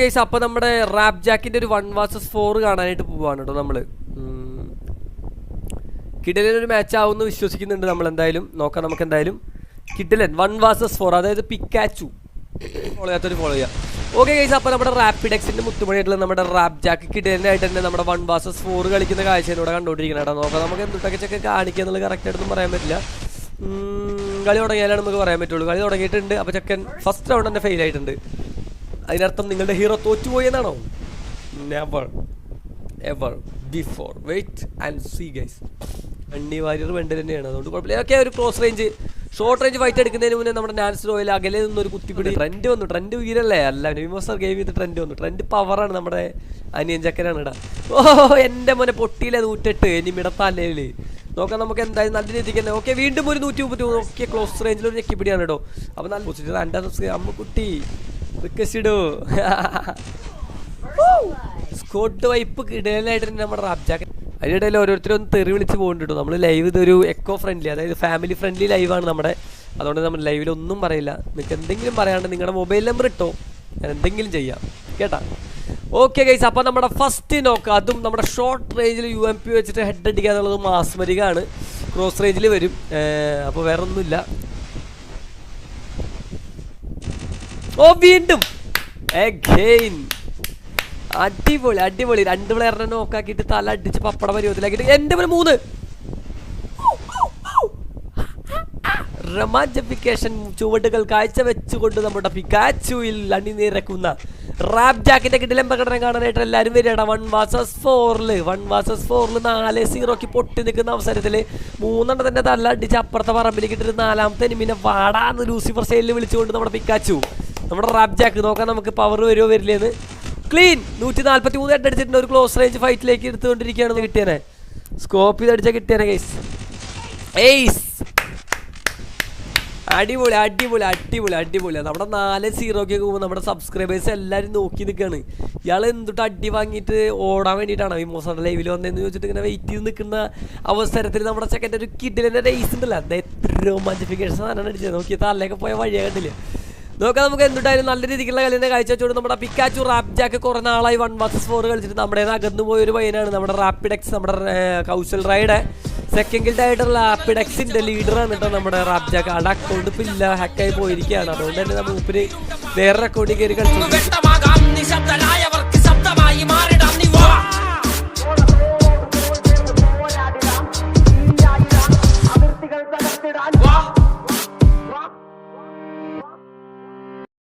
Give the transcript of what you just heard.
Guys അപ്പൊ നമ്മുടെ rap ജാക്കിന്റെ ഒരു വൺ വാസസ് ഫോർ കാണാനായിട്ട് പോവാണ് കേട്ടോ നമ്മൾ. കിഡലൻ ഒരു മാച്ച് ആവുമെന്ന് വിശ്വസിക്കുന്നുണ്ട് നമ്മൾ എന്തായാലും. നോക്കാം നമുക്ക് എന്തായാലും. കിഡലൻ വൺ വാസസ് ഫോർ അതായത് പിക്കാച്ചു. ഫോളോ ചെയ്യാത്തൊരു ഫോളോ ചെയ്യാം. ഓക്കെ ഗൈസ് അപ്പോൾ നമ്മുടെ റാപ്പിഡെക്സിന്റെ മുത്തുമണിയായിട്ടുള്ള നമ്മുടെ റാപ്പ് ജാക്ക് കിഡലിനായിട്ട് തന്നെ നമ്മുടെ വൺ വാസസ് ഫോർ കളിക്കുന്ന കാഴ്ച ഇവിടെ കണ്ടുകൊണ്ടിരിക്കണം കേട്ടോ. നോക്കാം നമുക്ക് എന്തൊക്കെ ചെക്ക് കാണിക്കുക എന്നുള്ളത് കറക്റ്റ് ആയിട്ടൊന്നും പറയാൻ പറ്റില്ല. കളി തുടങ്ങിയാലാണ് നമുക്ക് പറയാൻ പറ്റുള്ളൂ. കളി തുടങ്ങിയിട്ടുണ്ട്. അപ്പോൾ ചെക്കൻ ഫസ്റ്റ് റൗണ്ട് തന്നെ ഫെയിൽ ആയിട്ടുണ്ട്. അതിനർത്ഥം നിങ്ങളുടെ ഹീറോ തോറ്റുപോയി എന്നാണോ never ever before wait and see guys അണ്ണി warrior vendor തന്നെയാണ് അതുകൊണ്ട് കുഴപ്പമില്ല ഓക്കെ ഒരു close range short range fight എടുക്കുന്നതിന് മുന്നേ നമ്മുടെ നാൻസ് റോയിൽ അകലെ നിന്നൊരു കുത്തിപ്പിടി ട്രെൻഡ് വന്നു ട്രെൻഡ് വീരല്ലേ അല്ല വിമോസർ ഗെയിം ചെയ്ത് ട്രെൻഡ് വന്നു ട്രെൻഡ് പവറാണ് നമ്മുടെ അനിയൻ ചക്കനാണ് ഇടാ ഓ എന്റെ മോനെ പൊട്ടിയില്ല നൂറ്റെട്ട് എനിമിടെ തലയിൽ നോക്കാം നമുക്ക് എന്തായാലും നല്ല രീതിക്ക് തന്നെ ഓക്കെ വീണ്ടും ഒരു നൂറ്റി മുപ്പത്തി മൂന്ന് ഓക്കെ ക്ലോസ് റേഞ്ചിൽ ഒരു ഞെക്കിപ്പിടിയാണ് കേട്ടോ അപ്പോൾ നല്ല പോസിറ്റീവ് രണ്ടാം അമ്മക്കുട്ടി റിക്വസ്റ്റ് സ്കോട്ട് വൈപ്പ് കിടലായിട്ട് നമ്മുടെ റാപ്ചാക്ക് അതിനിടയിൽ ഓരോരുത്തരും ഒന്ന് തെറി വിളിച്ച് പോകുന്നുണ്ട് നമ്മൾ ലൈവ് ഇതൊരു എക്കോ ഫ്രണ്ട്ലി അതായത് ഫാമിലി ഫ്രണ്ട്ലി ലൈവാണ് നമ്മുടെ. അതുകൊണ്ട് നമ്മൾ ലൈവിൽ ഒന്നും പറയില്ല. നിങ്ങൾക്ക് എന്തെങ്കിലും പറയാണ്ട് നിങ്ങളുടെ മൊബൈൽ നമ്പർ ഇട്ടോ. ഞാൻ എന്തെങ്കിലും ചെയ്യാം. കേട്ടാ? ഓക്കെ ഗൈസ് അപ്പോൾ നമ്മുടെ ഫസ്റ്റ് നോക്ക് അതും നമ്മുടെ ഷോർട്ട് റേഞ്ചിൽ യു എം പി വെച്ചിട്ട് ഹെഡ് അടിക്കുക എന്നുള്ളത് മാസ്മരികാണ് ക്രോസ് റേഞ്ചിൽ വരും. അപ്പോൾ വേറെ ഒന്നുമില്ല ഓ വീണ്ടും. എഗെയിൻ അടിപൊളി അടിപൊളി. രണ്ട് പ്ലെയറിനെ നോക്കാക്കിയിട്ട് തല അടിച്ച് പപ്പട പരുവത്തിലാക്കിയിട്ട് എന്റെ പോലെ മൂന്ന്. റൊമാന്റിഫിക്കേഷൻ ചുവടുകൾ കാഴ്ചവെച്ചുകൊണ്ട് നമ്മുടെ പിക്കാച്ചുവിൽ അണിനിരക്കുന്ന റാപ് ജാക്കിന്റെ കിടിലം പ്രകടനം കാണാനായിട്ട് എല്ലാവരും വരികയാണ്. വൺ വാസസ് ഫോറിൽ വൺ വാസസ് ഫോറിൽ നാല് സീറോക്ക് പൊട്ടി നിൽക്കുന്ന അവസരത്തിൽ മൂന്നെണ്ണം തന്നെ അടിച്ച് അപ്പുറത്തെ പറമ്പിലേക്ക് ഇട്ടിട്ട് നാലാമത്തെ എനിമിനെ വാടാന്ന് ലൂസിഫർ സെയിലിൽ വിളിച്ചുകൊണ്ട് നമ്മുടെ പിക്കാച്ചു നമ്മുടെ റാപ്പ് ജാക്ക് നോക്കാം നമുക്ക് പവർ വരുമോ വരില്ലേന്ന്. ക്ലീൻ നൂറ്റി നാല്പത്തി മൂന്ന് ഹെഡ് അടിച്ചിട്ടുണ്ട്. ഒരു ക്ലോസ് റേഞ്ച് ഫൈറ്റിലേക്ക് എടുത്തുകൊണ്ടിരിക്കുകയാണ് കിട്ടിയനെ. സ്കോപ്പ് ചെയ്ത് അടിച്ചാൽ കിട്ടിയനെ ഗൈസ് ഏയ്സ് അടിപൊളി അടിപൊളി അടിപൊളി അടിപൊളി. നമ്മുടെ നാല് സീറോക്ക് പോകുമ്പോൾ നമ്മുടെ സബ്സ്ക്രൈബേഴ്സ് എല്ലാവരും നോക്കി നിൽക്കുകയാണ് ഇയാൾ എന്തുട്ട് അടി വാങ്ങിയിട്ട് ഓടാൻ വേണ്ടിയിട്ടാണ് ഈ വിമോസയുടെ ലൈവിൽ വന്നതെന്ന് ചോദിച്ചിട്ട് ഇങ്ങനെ വെയിറ്റ് ചെയ്ത് നിൽക്കുന്ന അവസരത്തിൽ നമ്മുടെ സെക്കൻഡ് ഒരു കിഡിലിന്റെ റേസ് ഉണ്ടല്ലോ. അത് എത്ര മഞ്ചിഫിക്കേഷൻ സാധനമാണ് അടിച്ചത്. നോക്കി തലയൊക്കെ പോയ വഴിയെ കണ്ടില്ലേ? നോക്കാം നമുക്ക് എന്തുണ്ടായാലും നല്ല രീതിക്കുള്ള കളിനെ കാഴ്ച വെച്ചോണ്ട് നമ്മുടെ പിക്കാച്ചു റാപ്പ് ജാക്ക് കുറെ നാളായി വൺ വർസസ് ഫോർ കളിച്ചിട്ട് നമ്മുടെ അകന്നു പോയ ഒരു പയ്യനാണ് നമ്മുടെ റാപ്പിഡെക്സ് നമ്മുടെ കൗശൽ റൈഡ് സെക്കൻഡ് ഗിൽഡ് ആയിട്ടുള്ള ആപ്പിഡെക്സിന്റെ ലീഡറാണ് കേട്ടോ നമ്മുടെ റാപ്പ് ജാക്ക്. അവിടെ അക്കൗണ്ട് ഇപ്പൊ ഇല്ല ഹാക്കായി പോയിരിക്കുകയാണ്. അതുകൊണ്ട് തന്നെ നമ്മൾ ഉപ്പിന് വേറെ അക്കൗണ്ടിൽ കയറി കളിച്ചു